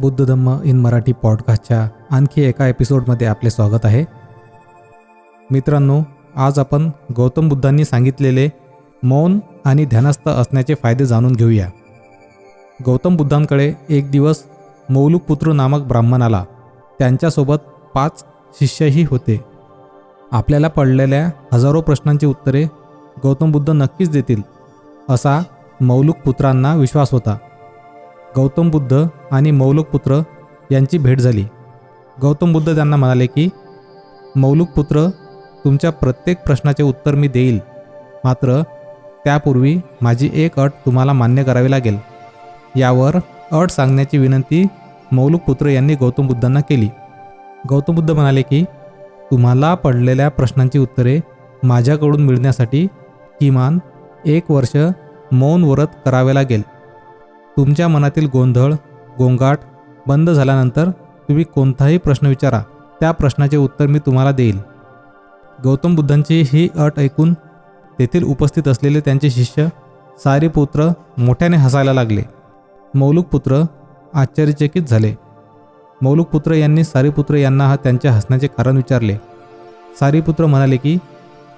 Buddha Dhamma in Marathi पॉडकास्टच्या आणखी एका एपिसोडमध्ये आपले स्वागत आहे. मित्रांनो आज आपण गौतम बुद्धांनी सांगितलेले मौन आणि ध्यानस्थ असण्याचे फायदे जाणून घेऊया. गौतम बुद्धांकडे एक दिवस मौलुक पुत्र नामक ब्राह्मण आला. त्यांच्यासोबत पाच शिष्यही होते. आपल्याला पडलेल्या हजारो प्रश्नांची उत्तरे गौतम बुद्ध नक्कीच देतील असा मौलुक पुत्रांना विश्वास होता. गौतम बुद्ध आणि मौलुकपुत्र यांची भेट झाली. गौतम बुद्ध त्यांना म्हणाले की मौलुकपुत्र तुमच्या प्रत्येक प्रश्नाचे उत्तर मी देईल. मात्र त्यापूर्वी माझी एक अट तुम्हाला मान्य करावी लागेल. यावर अट सांगण्याची विनंती मौलुकपुत्र यांनी गौतम बुद्धांना केली. गौतम बुद्ध म्हणाले की तुम्हाला पडलेल्या प्रश्नांची उत्तरे माझ्याकडून मिळण्यासाठी किमान एक वर्ष मौन व्रत करावे लागेल. तुमच्या मनातील गोंधळ गोंगाट बंद झाल्यानंतर तुम्ही कोणताही प्रश्न विचारा. त्या प्रश्नाचे उत्तर मी तुम्हाला देईल. गौतम बुद्धांची ही अट ऐकून तेथील उपस्थित असलेले त्यांचे शिष्य सारीपुत्र मोठ्याने हसायला लागले. मौलुक पुत्र आश्चर्यचकित झाले. मौलुक पुत्र यांनी सारीपुत्र यांना हा त्यांच्या हसण्याचे कारण विचारले. सारीपुत्र म्हणाले की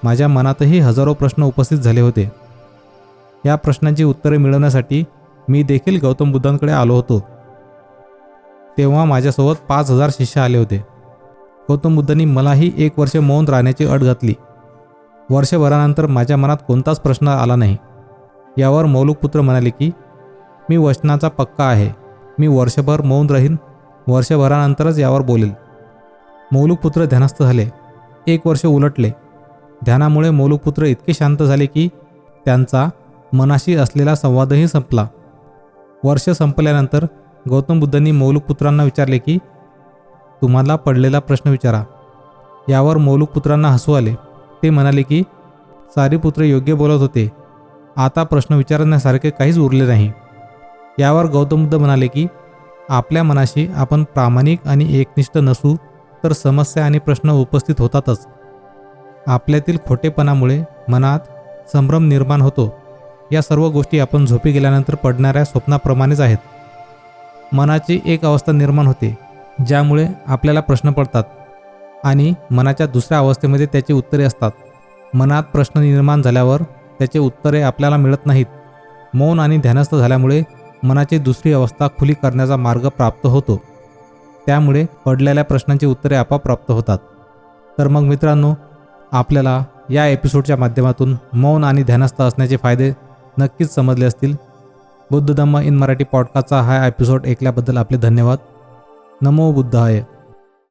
माझ्या मनातही हजारो प्रश्न उपस्थित झाले होते. या प्रश्नांची उत्तरे मिळवण्यासाठी मी देखील गौतम बुद्धांकडे आलो होतो. तेव्हा माझ्यासोबत पाच हजार शिष्य आले होते. गौतम बुद्धांनी मलाही एक वर्ष मौन राहण्याची अट घातली. वर्षभरानंतर माझ्या मनात कोणताच प्रश्न आला नाही. यावर मौलुकपुत्र म्हणाले की मी वचनाचा पक्का आहे. मी वर्षभर मौन राहीन. वर्षभरानंतरच यावर बोलेल. मौलुकपुत्र ध्यानस्थ झाले. एक वर्ष उलटले. ध्यानामुळे मौलुकपुत्र इतके शांत झाले की त्यांचा मनाशी असलेला संवादही संपला. वर्ष संपल्यानंतर गौतम बुद्धांनी मौलुक पुत्रांना विचारले की तुम्हाला पडलेला प्रश्न विचारा. यावर मौलुक पुत्रांना हसू आले. ते म्हणाले की सारीपुत्र योग्य बोलत होते. आता प्रश्न विचारण्यासारखे काहीच उरले नाही. यावर गौतम बुद्ध म्हणाले की आपल्या मनाशी आपण प्रामाणिक आणि एकनिष्ठ नसू तर समस्या आणि प्रश्न उपस्थित होतातच. आपल्यातील खोटेपणामुळे मनात संभ्रम निर्माण होतो. या सर्व गोष्टी आपण झोपी गेल्यानंतर पडणाऱ्या स्वप्नाप्रमाणेच आहेत. मनाची एक अवस्था निर्माण होते ज्यामुळे आपल्याला प्रश्न पडतात आणि मनाच्या दुसऱ्या अवस्थेमध्ये त्याची उत्तरे असतात. मनात प्रश्न निर्माण झाल्यावर त्याचे उत्तरे आपल्याला मिळत नाहीत. मौन आणि ध्यानस्थ झाल्यामुळे मनाची दुसरी अवस्था खुली करण्याचा मार्ग प्राप्त होतो. त्यामुळे पडलेल्या प्रश्नांची उत्तरे आपोआप प्राप्त होतात. तर मग मित्रांनो आपल्याला या एपिसोडच्या माध्यमातून मौन आणि ध्यानस्थ असण्याचे फायदे नक्कीच समजले असतील. बुद्ध धम्म इन मराठी पॉडकास्टचा हा एपिसोड ऐकल्याबद्दल आपले धन्यवाद. नमो बुद्धाय.